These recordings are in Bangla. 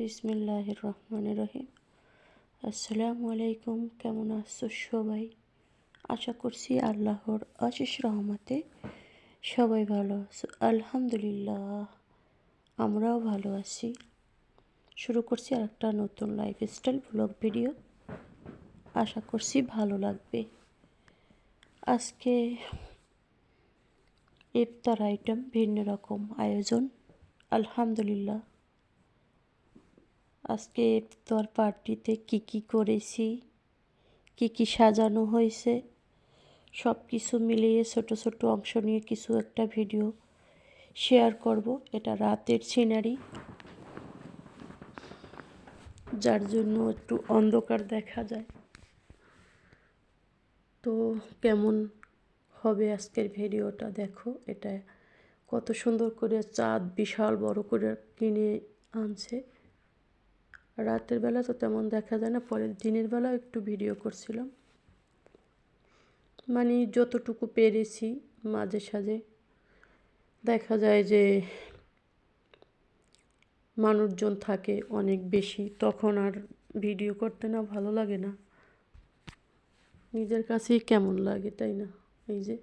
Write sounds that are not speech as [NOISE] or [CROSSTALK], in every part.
বিসমিল্লাহ রহমান রহিম আসসালামু আলাইকুম কেমন আছো সবাই? আশা করছি আল্লাহর আশিস রহমতে সবাই ভালো আছো। আলহামদুলিল্লাহ, আমরাও ভালো আছি। শুরু করছি আর একটা নতুন লাইফস্টাইল ব্লগ ভিডিও আশা করছি ভালো লাগবে। আজকে ইফতার আইটেম ভিন্ন রকম আয়োজন। আলহামদুলিল্লাহ আজকে ইফতার পার্টিতে কি কি করেছি? কি কি সাজানো হয়েছে? সব কিছু মিলিয়ে ছোট ছোট অংশ নিয়ে কিছু একটা ভিডিও শেয়ার করব। এটা রাতের সিনারি। যার জন্য একটু অন্ধকার দেখা যায়। তো কেমন হবে আজকের ভিডিওটা দেখো। এটা কত সুন্দর করে চাঁদ বিশাল বড় করে কিনে আনছে। রাতের বেলা তো তেমন দেখা যায় না, পরের দিনের বেলাও একটু ভিডিও করছিলাম। মানে যতটুকু পেরেছি মাঝে সাঝে। দেখা যায় যে মানুষজন থাকে অনেক বেশি, তখন আর ভিডিও করতে না ভালো লাগে না। নিজের কাছেই কেমন লাগে, তাই না? এই যে,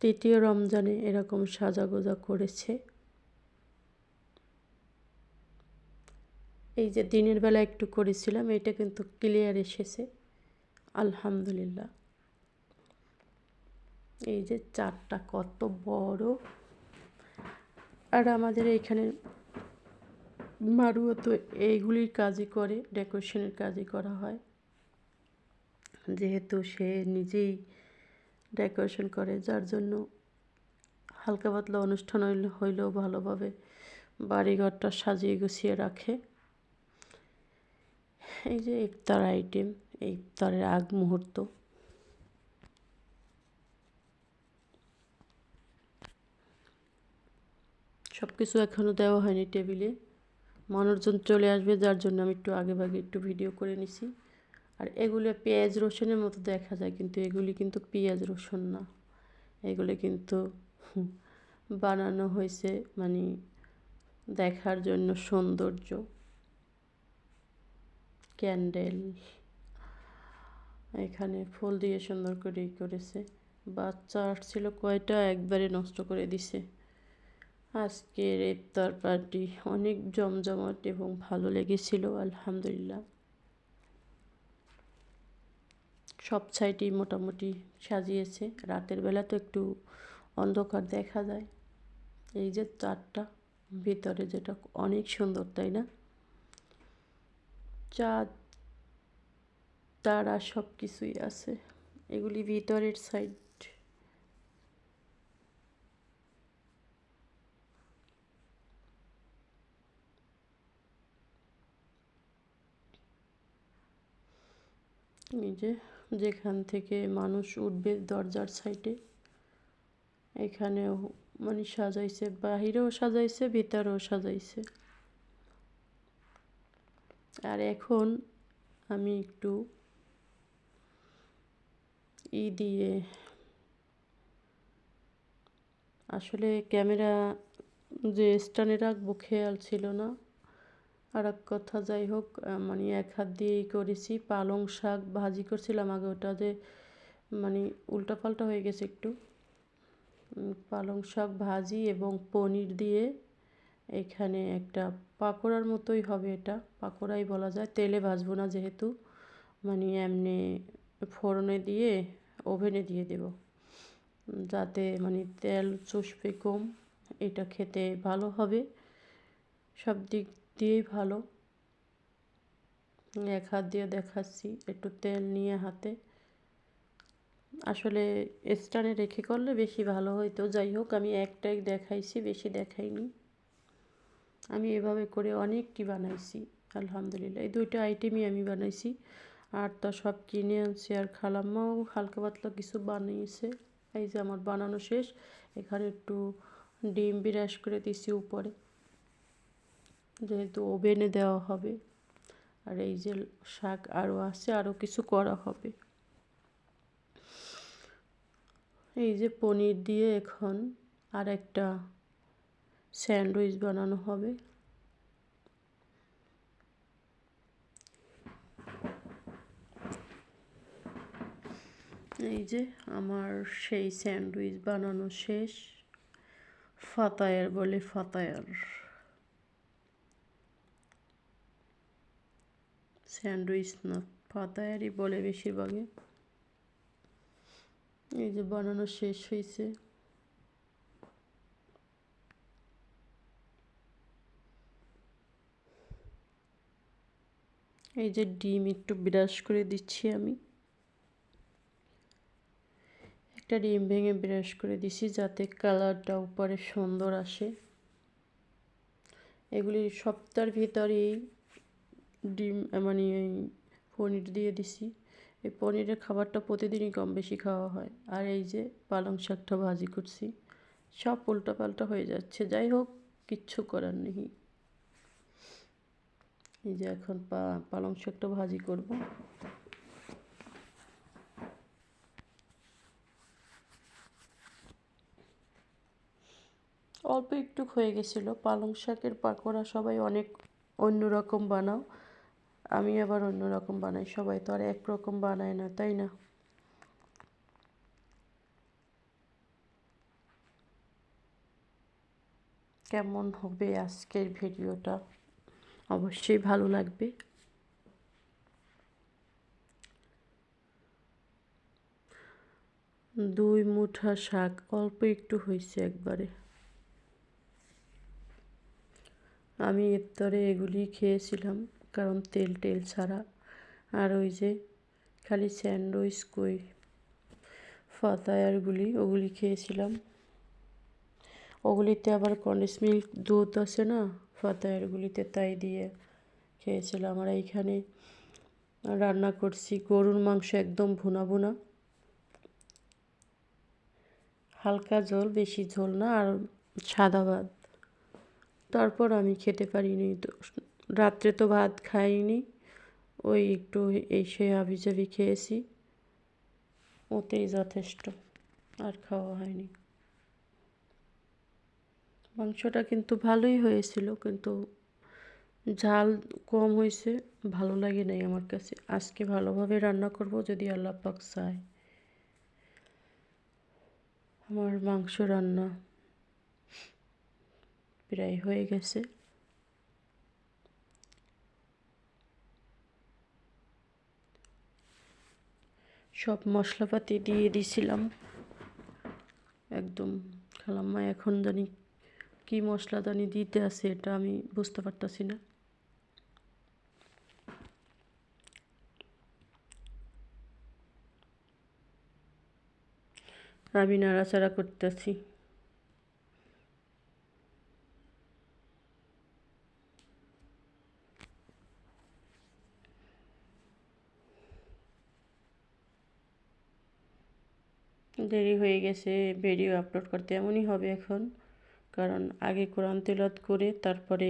তৃতীয় রমজানে এরকম সাজাগোজা করেছে। এই যে দিনের বেলা একটু করেছিলাম, এটা কিন্তু ক্লিয়ার এসেছে। আলহামদুলিল্লাহ। এই যে চারটা কত বড়। আর আমাদের এইখানে মারুও তো এইগুলির কাজই করে, ডেকোরেশনের কাজই করা হয়। যেহেতু সে নিজেই ডেকোরেশন করে, যার জন্য হালকা পাতলা অনুষ্ঠান হইলেও ভালোভাবে বাড়িঘরটা সাজিয়ে গুছিয়ে রাখে। [LAUGHS] এই যে ইফতার আইটেম, ইফতারের আগ মুহূর্ত। সব কিছু এখনও দেওয়া হয়নি টেবিলে। মানুষজন চলে আসবে, যার জন্য আমি একটু আগে ভাগে একটু ভিডিও করে নিছি। আর এগুলো পেঁয়াজ রসুনের মতো দেখা যায়, কিন্তু এগুলি কিন্তু পেঁয়াজ রসুন না। এগুলি কিন্তু বানানো হয়েছে মানে দেখার জন্য সৌন্দর্য। ক্যান্ডেল। এখানে ফুল দিয়ে সুন্দর করে করেছে। বাচ্চা আসছিল কয়টা? একবারে নষ্ট করে দিছে। আজকের ইফতার পার্টি অনেক জমজমাট এবং ভালো লেগেছিল, আলহামদুলিল্লাহ। সব সাইডেই মোটামুটি সাজিয়েছে। রাতের বেলা তো একটু অন্ধকার দেখা যায়। এই যে চারটা, ভিতরে যেটা অনেক সুন্দর, তাই না? চাঁদ তারা সব কিছুই আছে। এগুলি ভিতরের সাইড এই যে যেখান থেকে মানুষ উঠবে দরজার সাইডে এখানেও মানে সাজাইছে, বাহিরেও সাজাইছে, ভিতরেও সাজাইছে। আর এখন আমি একটু ই দিয়ে আসলে ক্যামেরা যে স্ট্যান্ডে রাখব খেয়াল ছিল না। আর এক কথা যাই হোক মানে এক হাত দিয়েই করেছি। পালং শাক ভাজি করছিলাম আগে, ওটা যে মানে উল্টাপাল্টা হয়ে গেছে একটু। পালং শাক ভাজি এবং পনির দিয়ে এখানে একটা পাকোড়ার মতোই হবে এটা। পাকোড়াই বলা যায়। তেলে ভাজবো না যেহেতু। মানে এমনি ফোড়নে দিয়ে, ওভেনে দিয়ে দেব। যাতে মানে তেল চষবে কম। এটা খেতে ভালো হবে। সব দিক দিয়েই ভালো। এক হাত দিয়ে দেখাচ্ছি একটু তেল নিয়ে হাতে। আসলে স্টানে রেখে করলে বেশি ভালো হইতো। যাই হোক, আমি একটাই দেখাইছি, বেশি দেখাইনি। আমি এভাবে করে অনেকটি বানাইছি, আলহামদুলিল্লাহ। এই দুইটা আইটেমই আমি বানাইছি। আর তা সব কিনে আনছি আর খালাম্মাও হালকা পাতলা কিছু বানিয়েছে। এই যে আমার বানানো শেষ। এখানে একটু ডিম বিরাস করে দিছি উপরে। যেহেতু ওভেনে দেওয়া হবে। আর এই যে শাক আরও আছে আরও কিছু করা হবে। এই যে পনির দিয়ে এখন আর একটা স্যান্ডউইচ বানানো হবে। এই যে আমার সেই স্যান্ডউইচ বানানো শেষ। ফাতায়ার বলে ফাতায়ার। স্যান্ডউইচ না, ফাতায়ারই বলে বেশিরভাগে এই যে বানানো শেষ হয়েছে এই যে ডিম একটু ব্রাশ করে দিচ্ছি আমি। একটা ডিম ভেঙে ব্রাশ করে দিছি যাতে কালারটা উপরে সুন্দর আসে। এগুলি সপ্তাহের ভিতরেই ডিম মানে এই পনির দিয়ে দিছি। এই পনিরের খাবারটা প্রতিদিনই কম বেশি খাওয়া হয়। আর এই যে পালং শাকটা ভাজি করছি, সব উল্টাপাল্টা হয়ে যাচ্ছে। যাই হোক, কিচ্ছু করার নেই। এই যে এখন পালং শাকটা ভাজি করব। অল্প একটু হয়ে গেছিল। পালং শাকের পাকোড়া সবাই অনেক অন্য রকম বানাও। আমি আবার অন্য রকম বানাই, সবাই তো আর এক রকম বানায় না, তাই না? কেমন হবে আজকের ভিডিওটা? অবশ্যই ভালো লাগবে। দুই মুঠা শাক, অল্প একটু হয়েছে একবারে। আমি ইফতারে এগুলি খেয়েছিলাম, কারণ তেল টেল ছাড়া। আর ওই যে খালি স্যান্ডউইচ, কই ফাতায়ারগুলি, ওগুলি খেয়েছিলাম। ওগুলিতে আবার কন্ডেন্স মিল্ক দুধ আছে না? ফাতায়ারগুলিতে তাই দিয়ে খেয়েছিলাম আর এইখানে রান্না করছি গরুর মাংস একদম ভুনা ভুনা। হালকা ঝোল, বেশি ঝোল না, আর সাদা ভাত। তারপর আমি খেতে পারিনি তো, রাত্রে তো ভাত খাইনি। ওই একটু এই সে আবিজাবি খেয়েছি। ওতেই যথেষ্ট, আর খাওয়া হয়নি। মাংসটা কিন্তু ভালোই হয়েছিল, কিন্তু ঝাল কম হয়েছে, ভালো লাগে নাই আমার কাছে। আজকে ভালোভাবে রান্না করব যদি আল্লাহ পাক চায়। আমার মাংস রান্না প্রায় হয়ে গেছে। সব মশলাপাতি দিয়ে দিছিলাম। একদম খালাম্মা এখন জানি কি মশলা জানি দিতে আছে এটা আমি বুঝতে পারতাছি না। আমি নাড়াচাড়া করতেছি। দেরি হয়ে গেছে ভিডিও আপলোড করতে এমনই হবে এখন। কারণ আগে কোরআন তেলত করে তারপরে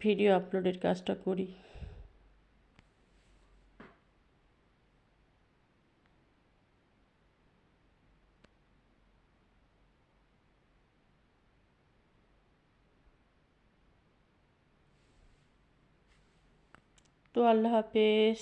ভিডিও আপলোডের কাজটা করি। তো আল্লাহ হাফেজ।